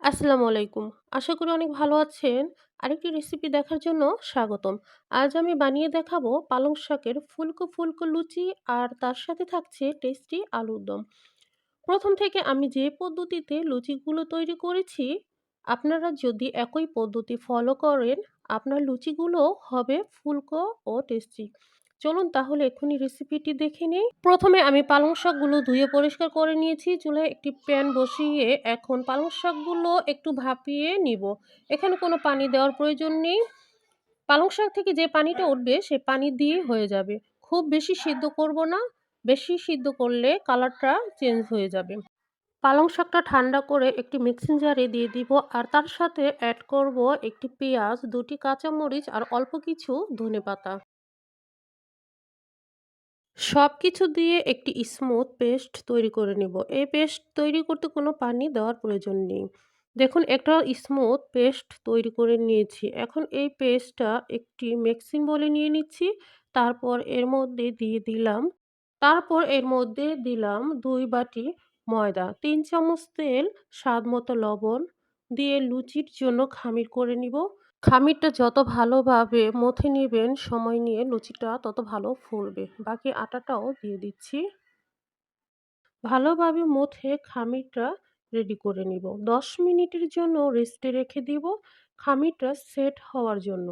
আসসালামু আলাইকুম। আশা করি অনেক ভালো আছেন। আরেকটি রেসিপি দেখার জন্য স্বাগতম। আজ আমি বানিয়ে দেখাবো পালং শাকের ফুলকো, ফুলকো লুচি আর তার সাথে থাকছে টেস্টি আলুর দম। ১ম থেকে আমি যে পদ্ধতিতে লুচিগুলো তৈরি করেছি, আপনারা যদি একই পদ্ধতি ফলো করেন, আপনার লুচিগুলো হবে ফুলকো ও টেস্টি। চলুন তাহলে এক্ষুনি রেসিপিটি দেখে নিই প্রথমে আমি পালং শাকগুলো ধুয়ে পরিষ্কার করে নিয়েছি। চুলায় একটি প্যান বসিয়ে এখন পালং শাকগুলো একটু ভাপিয়ে নিব। এখানে কোনো পানি দেওয়ার প্রয়োজন নেই। পালং শাক থেকে যে পানিটা উঠবে সে পানি দিয়েই হয়ে যাবে। খুব বেশি সিদ্ধ করব না। বেশি সিদ্ধ করলে কালারটা চেঞ্জ হয়ে যাবে। পালং শাকটা ঠান্ডা করে একটি মিক্সিং জারে দিয়ে দিব আর তার সাথে অ্যাড করব একটি পেঁয়াজ, দুটি কাঁচামরিচ আর অল্প কিছু ধনেপাতা। সব কিছু দিয়ে একটি স্মুথ পেস্ট তৈরি করে নেব। এই পেস্ট তৈরি করতে কোনো পানি দেওয়ার প্রয়োজন নেই। দেখুন, একটা স্মুথ পেস্ট তৈরি করে নিয়েছি। এখন এই পেস্টটা একটি মিক্সিং বলে নিয়ে নিচ্ছি। তারপর এর মধ্যে দিয়ে দিলাম, তারপর এর মধ্যে দিলাম দুই বাটি ময়দা, তিন চামচ তেল, স্বাদ মতো লবণ দিয়ে লুচির জন্য খামির করে নিব। খামিরটা যত ভালোভাবে মথে নেবেন, সময় নিয়ে লুচিটা তত ভালো ফুলবে। বাকি আটাটাও দিয়ে দিচ্ছি। ভালোভাবে মথে খামিরটা রেডি করে নিব। দশ মিনিটের জন্য রেস্টে রেখে দিব খামিরটা সেট হওয়ার জন্য।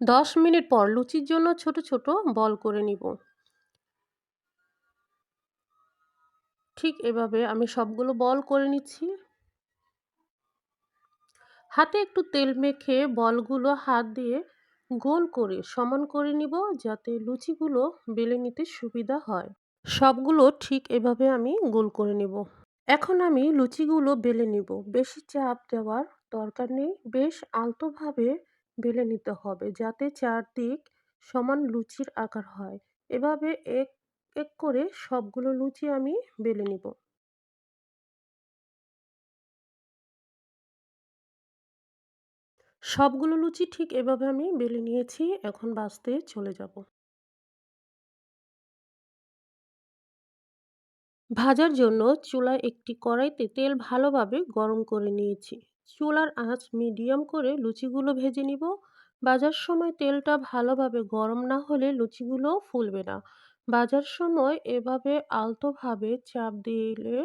দশ মিনিট পর লুচির জন্য ছোট ছোট বল করে নিব। ঠিক এভাবে আমি সবগুলো বল করে নিচ্ছি। হাতে একটু তেল মেখে বলগুলো হাত দিয়ে গোল করে সমান করে নিব যাতে লুচিগুলো বেলে নিতে সুবিধা হয়। সবগুলো ঠিক এভাবে আমি গোল করে নেব। এখন আমি লুচিগুলো বেলে নিব। বেশি চাপ দেওয়ার দরকার নেই। বেশ আলতোভাবে বেলে নিতে হবে যাতে চারদিক সমান লুচির আকার হয়। এভাবে এক এক করে সবগুলো লুচি আমি বেলে নিব। সবগুলো লুচি ঠিক এভাবে আমি বেলে নিয়েছি, এখন বাঁচতে চলে যাব। ভাজার জন্য চুলায় একটি কড়াইতে তেল ভালোভাবে গরম করে নিয়েছি। চুলার আঁচ মিডিয়াম করে লুচিগুলো ভেজে নিব। ভাজার সময় তেলটা ভালোভাবে গরম না হলে লুচিগুলো ফুলবে না। ভাজার সময় এভাবে আলতোভাবে চাপ দিলে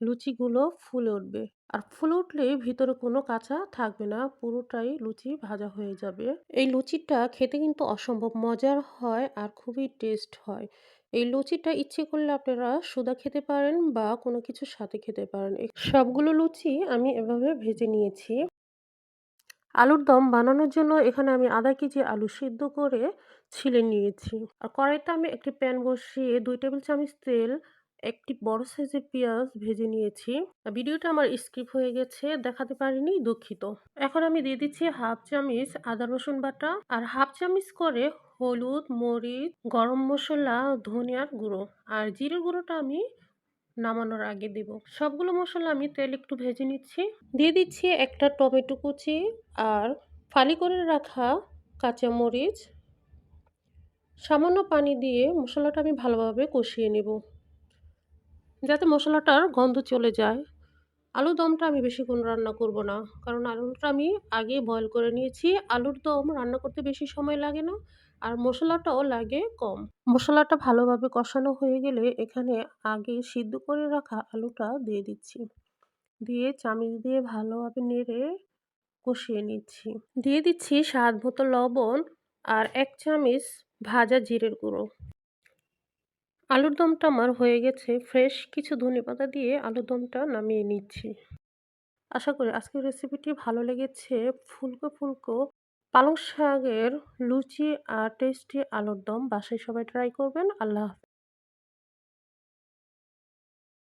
লুচিগুলো ফুলে উঠবে। আর ফুলে উঠলে ভিতরে কোনো কাঁচা থাকবে না, পুরোটাই লুচি ভাজা হয়ে যাবে। এই লুচিটা খেতে কিন্তু অসম্ভব মজার হয় আর খুবই টেস্ট হয়। এই লুচিটা ইচ্ছে করলে আপনারা সুদা খেতে পারেন বা কোনো কিছুর সাথে খেতে পারেন। সবগুলো লুচি আমি এভাবে ভেজে নিয়েছি। আলুর দম বানানোর জন্য এখানে আমি আধা কেজি আলু সিদ্ধ করে ছিলে নিয়েছি। আর কড়াইটা আমি একটি প্যান বসিয়ে দুই টেবিল চামচ তেল, একটি বড় সাইজের পেঁয়াজ ভেজে নিয়েছি। ভিডিওটা আমার স্কিপ হয়ে গেছে, দেখাতে পারিনি, দুঃখিত। এখন আমি দিয়ে দিচ্ছি হাফ চামচ আদা রসুন বাটা আর হাফ চামচ করে হলুদ, মরিচ, গরম মশলা, ধনিয়ার গুঁড়ো। আর জিরের গুঁড়োটা আমি নামানোর আগে দেব। সবগুলো মশলা আমি তেল একটু ভেজে নিচ্ছি। দিয়ে দিচ্ছি একটা টমেটো কুচি আর ফালি করে রাখা কাঁচামরিচ। সামান্য পানি দিয়ে মশলাটা আমি ভালোভাবে কষিয়ে নেব। যাতে মশলাটার গন্ধ চলে যায়। আলু দমটা আমি বেশিক্ষণ রান্না করব না। কারণ আলুটা আমি আগে বয়ল করে নিয়েছি। আলুর দম রান্না করতে বেশি সময় লাগে না। আর মশলাটাও লাগে কম। মশলাটা ভালোভাবে কষানো হয়ে গেলে এখানে আগে সিদ্ধ করে রাখা আলুটা দিয়ে দিচ্ছি। দিয়ে চামিচ দিয়ে ভালোভাবে নেড়ে কষিয়ে নিচ্ছি। দিয়ে দিচ্ছি স্বাদ মতো লবণ আর এক চামচ ভাজা জিরের গুঁড়ো। আলুর দমটা আমার হয়ে গেছে। ফ্রেশ কিছু ধনে পাতা দিয়ে আলুর দমটা নামিয়ে নিচ্ছি। আশা করি আজকের রেসিপিটি ভালো লেগেছে। ফুলকো ফুলকো পালং শাকের লুচি আর টেস্টি আলুর দম বাসায় সবাই ট্রাই করবেন। আল্লাহ